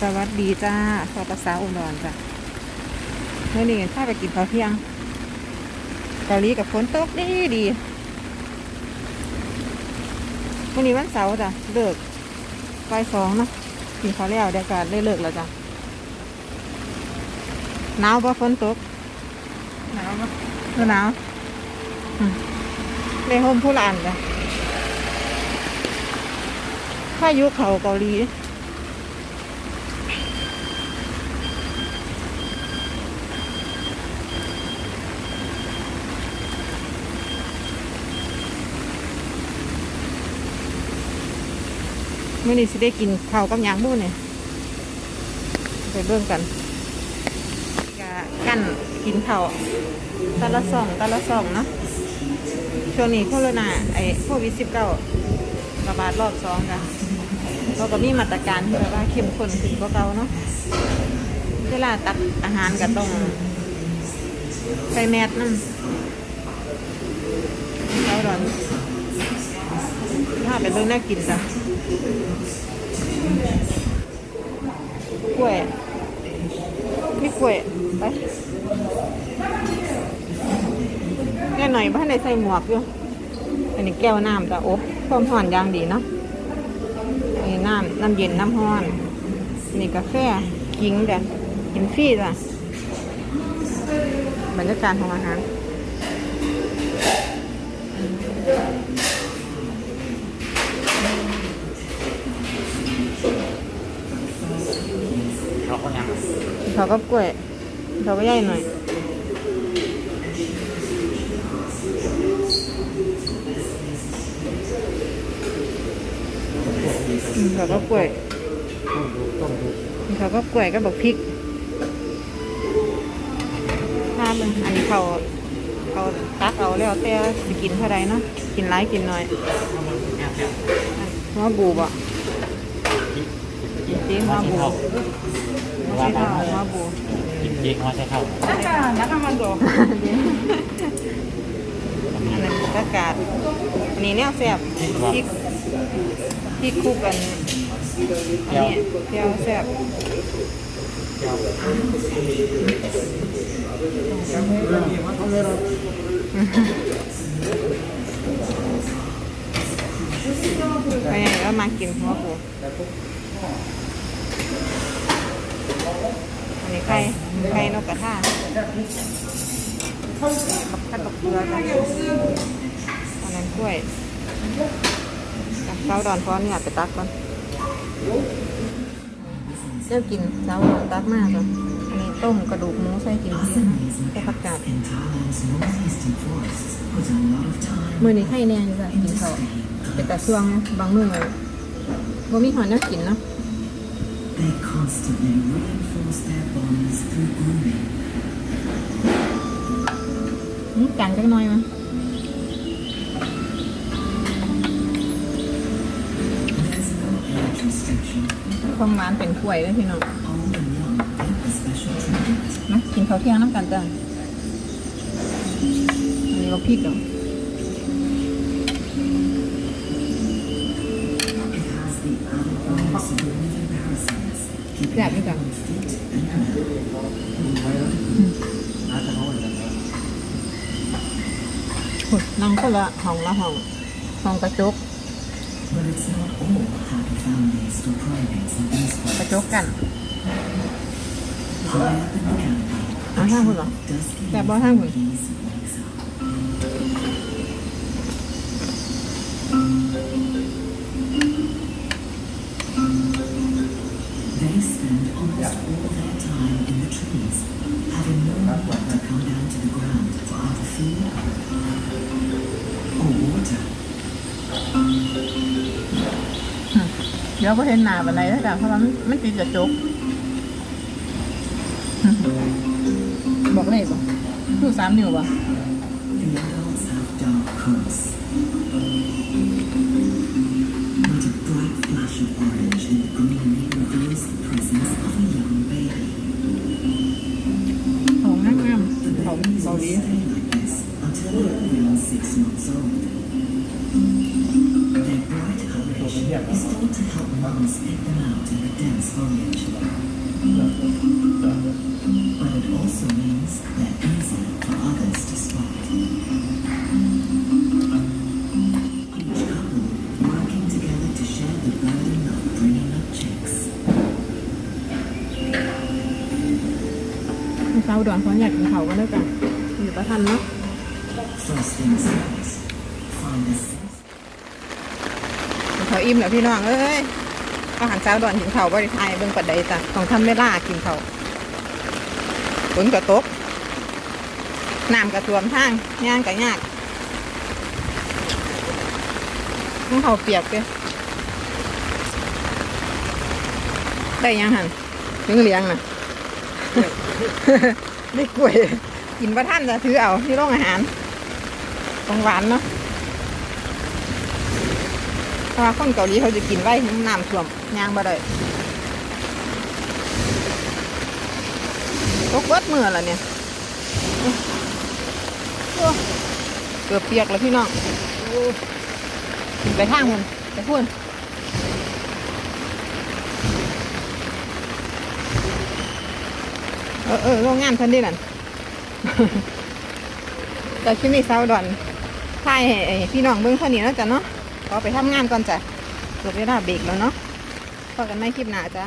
สวัสดีจ้าขอภาษาอุดรจ้ะเมื่อนี้ถ้าไปกินข้าวเที่ยงเกาหลีกับฝนตกดีดีวันนี้วันเสาร์จ้ะเลิกไปสองเนาะกินข้าวแล้วเดี๋ยวก็ได้เลิกแล้วจ้ะหนาวปะฝนตกหนาวปะก็หนาวอืมได้โฮมผู้ลานจ้ะพายุเขาเกาหลี มื่อนี้สิได้กินข้าวกับยางบุ้เนี่ยไปเบิ่งกันกะกั้นกินข้าวตะละสองตะละสองเนาะช่วงนี้โควิดนาไอโควิดสิบเก้าระบาดรอบสองจ้ะเราก็มีมาตรการที่แบบว่าเข้มข้นขึ้นกว่าเก่าเนาะเวลาตักอาหารก็ต้องใส่แมสนั่นเราดอนถ้าไปเบิ่องน่ากินจ้ะ กล้วยมีกล้วยไปแน่หน่อยบ้านในใส่หมวกอยู่อันนี้แก้วน้ำจะอบความห่อนยางดีเนาะนนี้น้ำน้ำเย็นน้ำห้อนนนี้กาแฟกิ้งเด้อกินฟรีจ้ะบรรยากาศของอาหาร เราก็ยัง เขาก็กล้วยเขาก็ใหญ่หน่อยอืมเขาก็กล้วยต้มดูต้มดูเขาก็กล้วยก็บอกพริกถ้าเป็นอันนี้เขาเขาตักเอาแล้วแต่จะกินเท่าไรเนาะกินหลายกินน้อยเนี่ยเนี่ยอันหัวบูบ่ กินจริงหัวบูม่ใช่เท่าหัวบูกินเจ๊กมาใช่เข้านักมันโดอันนั้นก็กาดอันนี้แนวแซ่บพริกพริกคู่กันอันนี้แก้วแซ่บไปไหนก็มากินหัวปู อันนี้ไข่ไข่นกกระทากับข้าวตกเกลือจ้ะอันนั้นกล้วยอะเช้าดอนพร้อมเนี่ยไปตักก่อนเจ้ากินเช้าดอนตักมากจ้ะอันนี้ต้มกระดูกหมูใส่กินใส่ผักกาด in Thailand's northeastern forests put a lot of time มือนี้ไข่แน่อยู่จ้ะกินเขาวเป็นแต่ช่วงนะบางมือ ว่ามีหอยน่ากินเนาะ They constantly reinforce their bonds through grooming. อืมจางจักหน่อยมั้ย There's no age restriction. ความหวานเป็นกล้วยเลยพี่น้อง Old and young get the special treatment. นะกินข้าวเที่ยงน้ำกันจ้ะอันนี้เราพริกเหรอ แซ่บดีจ้ะ fit and happy. น่าจะเขาเหมือนกันโอ้ยนั่งคนละห้องละห้องห้องกระจก But it's not all happy families or primates in these กระ forests. จกกัน High up in the canopy, อะห้างคุณเหรอ dusky แต่บ่ห้างคุณ geese wakes spend almost all their time in the trees, having no need to come down to the ground for either food or water. เดี๋ยวพอเห็นหน้าบันไดแล้วจ้ะเพราะว่ามันมันติดกระจกบอกเลขบ่คือสามนิ้วบ่ The adults have dark coats. Their bright coloration is thought to help moms pick them out in the dense foliage. but it also means they're easy for others to spot. Each couple working together to share the burden of bringing up chicks. เช้าด่วนเพราะอยากกินเขาวกันด้วยกันอยู่ประทันเนาะ First things first, find a safe เขาอิ่มแล้วพี่น้องเอ้ยอาหารเช้าด่วนกินเขาวบริทายเบิ่งปัดใดจ้ะต้องทำเวลากินเขาวฝนก็ตกน้ำก็ท่วมทางย่างก็ยากต้องเขาวเปียกเลยได้ยังหันถึงเลี้ยงน่ะได้กล้วยกินประท่านจะถือเอาที่โรงอาหารของหวานเนาะ เพราะว่าคนเกาหลีเขาจะกินไว้น้ำท่วมย่างบ่ได้ตกเบิดมือแล้วเนี่ยเกือบเปียกแล้วพี่น้องไปทางมันไปพูนเออเออโรงงานเพิ่นดีนั่นแต่ที่นี่เศร้าดอนถ่ายให้ไอ้พี่น้องเบิ่งเท่านี้แล้วจ้ะเนาะ ก็ไปทำงานก่อนจ้ะเกิดเวลาเบรกแล้วเนาะพอกันไม่คลิปหน้าจ้า